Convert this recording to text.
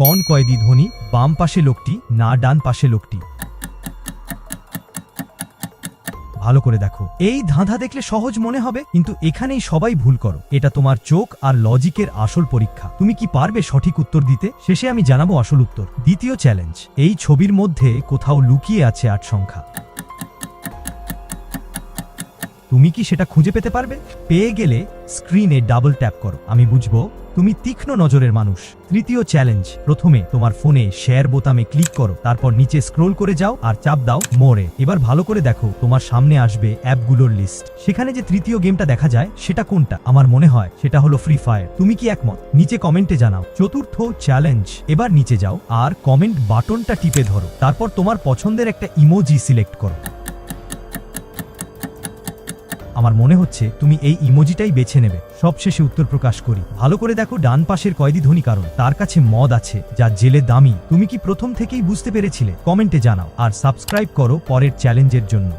কন কয়েদি ধ্বনি, বাম পাশে লোকটি, না ডান পাশে লোকটি। ভালো করে দেখো। এই ধাঁধা দেখলে সহজ মনে হবে, কিন্তু এখানেই সবাই ভুল করো। এটা তোমার চোখ আর লজিকের আসল পরীক্ষা। তুমি কি পারবে সঠিক উত্তর দিতে? শেষে আমি জানাব আসল উত্তর। দ্বিতীয় চ্যালেঞ্জ। এই ছবির মধ্যে কোথাও লুকিয়ে আছে আট সংখ্যা। তুমি কি সেটা খুঁজে পেতে পারবে? পেয়ে গেলে স্ক্রিনে ডাবল ট্যাপ করো। আমি বুঝব, তুমি তীক্ষ্ণ নজরের মানুষ। তৃতীয় চ্যালেঞ্জ প্রথমে তোমার ফোনে শেয়ার বোতামে ক্লিক করো, তারপর নিচে স্ক্রোল করে যাও আর চাপ দাও মোড়ে এবার ভালো করে দেখো, তোমার সামনে আসবে অ্যাপগুলোর লিস্ট সেখানে যে তৃতীয় গেমটা দেখা যায়, সেটা কোনটা? আমার মনে হয়, সেটা হলো ফ্রি ফায়ার তুমি কি একমত? নিচে কমেন্টে জানাও। চতুর্থ চ্যালেঞ্জ এবার নিচে যাও আর কমেন্ট বাটনটা টিপে ধরো। তারপর তোমার পছন্দের একটা ইমোজি সিলেক্ট করো। আমার মনে হচ্ছে তুমি এই ইমোজিটাই বেছে নেবে। সবশেষে উত্তর প্রকাশ করি। ভালো করে দেখো ডান পাশের কয়েদি ধনী কারণ। তার কাছে মদ আছে, যা জেলে দামি। তুমি কি প্রথম থেকেই বুঝতে পেরেছিলে? কমেন্টে জানাও। আর সাবস্ক্রাইব করো পরের চ্যালেঞ্জের জন্য।